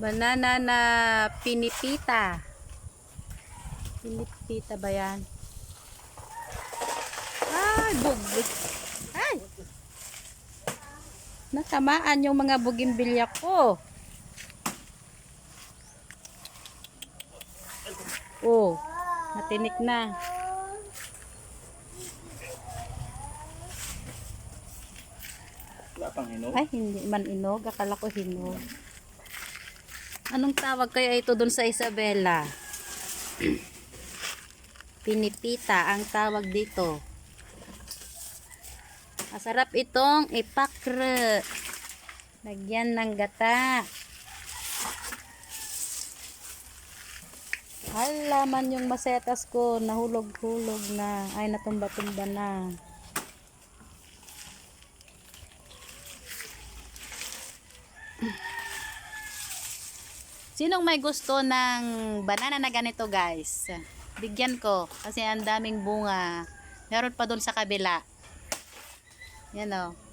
Banana na pinipita. Pinipita ba yan? Ay, buglig. Ay! Natamaan yung mga bugimbilya ko. Oh, natinik na. Wala pang hinog. Ay, hindi man inog. Akala ko hinog. Anong tawag kaya ito dun sa Isabela? Pinipita ang tawag dito. Masarap itong ipakre. Lagyan ng gata. Halaman yung masetas ko. Nahulog-hulog na. Ay, natumba-tumba na. Sinong may gusto ng banana na ganito guys? Bigyan ko kasi ang daming bunga. Meron pa doon sa kabila. Yan o.